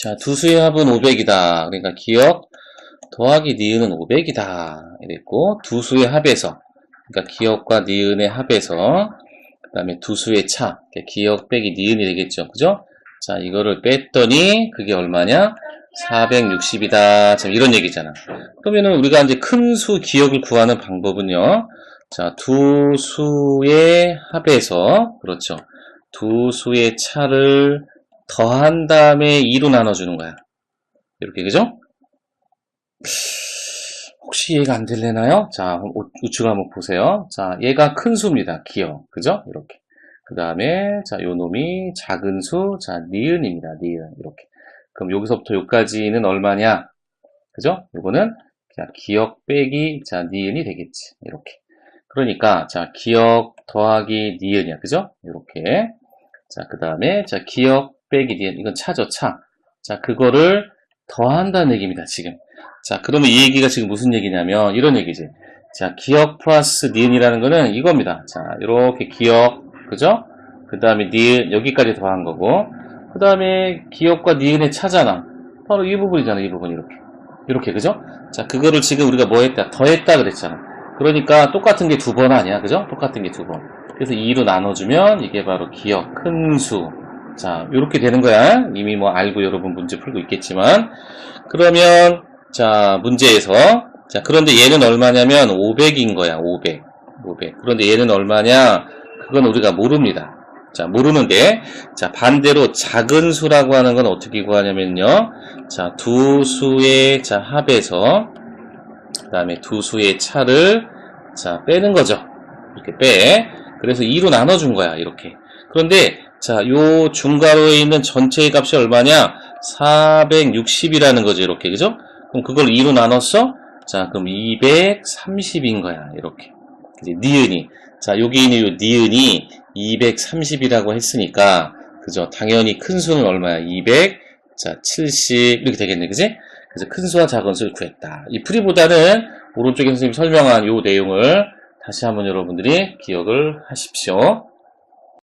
자, 두 수의 합은 500이다. 그러니까 기억 더하기 니은은 500이다. 이랬고, 두 수의 합에서, 그러니까 기억과 니은의 합에서, 그 다음에 두 수의 차, 기억 빼기 니은이 되겠죠. 그죠? 자, 이거를 뺐더니, 그게 얼마냐? 460이다. 자, 이런 얘기잖아. 그러면은 우리가 이제 큰 수 기억을 구하는 방법은요. 자, 두 수의 합에서, 그렇죠. 두 수의 차를 더한 다음에 2로 나눠주는 거야. 이렇게, 그죠? 혹시 이해가 안 될래나요? 자, 우- 우측 한번 보세요. 자, 얘가 큰 수입니다. 기억. 그죠? 이렇게. 그 다음에, 자, 요 놈이 작은 수, 자, 니은입니다. 니은. 이렇게. 그럼 여기서부터 여기까지는 얼마냐? 그죠? 요거는, 자, 기억 빼기, 자, 니은이 되겠지. 이렇게. 그러니까, 자, 기억 더하기 니은이야. 그죠? 이렇게. 자, 그 다음에, 자, 기억 빼기 니은. 이건 차죠, 차. 자, 그거를 더한다는 얘기입니다, 지금. 자, 그러면 이 얘기가 지금 무슨 얘기냐면, 이런 얘기지. 자, 기억 플러스 니은이라는 거는 이겁니다. 자, 이렇게 기억, 그죠? 그 다음에 니은, 여기까지 더한 거고, 그 다음에 기억과 니은의 차잖아. 바로 이 부분이잖아, 이 부분, 이렇게. 이렇게, 그죠? 자, 그거를 지금 우리가 뭐 했다? 더했다 그랬잖아. 그러니까 똑같은 게 두 번 아니야, 그죠? 똑같은 게 두 번. 그래서 2로 나눠주면 이게 바로 기억, 큰 수. 자, 이렇게 되는 거야. 이미 뭐 알고 여러분 문제 풀고 있겠지만. 그러면, 자, 문제에서. 자, 그런데 얘는 얼마냐면 500인 거야, 500. 500. 그런데 얘는 얼마냐? 그건 우리가 모릅니다. 자, 모르는데, 자, 반대로 작은 수라고 하는 건 어떻게 구하냐면요. 자, 두 수의, 자, 합에서, 그 다음에 두 수의 차를, 자, 빼는 거죠. 이렇게 빼. 그래서 2로 나눠준 거야, 이렇게. 그런데, 자, 요 중괄호에 있는 전체의 값이 얼마냐? 460이라는 거죠, 이렇게. 그죠? 그럼 그걸 2로 나눴어? 자, 그럼 230인 거야, 이렇게. 이제 니은이. 자, 여기 있는 요 니은이 230이라고 했으니까, 그죠? 당연히 큰 수는 얼마야? 200, 자, 70, 이렇게 되겠네, 그지? 그래서 큰 수와 작은 수를 구했다. 이 풀이보다는 오른쪽에 선생님이 설명한 요 내용을 다시 한번 여러분들이 기억을 하십시오.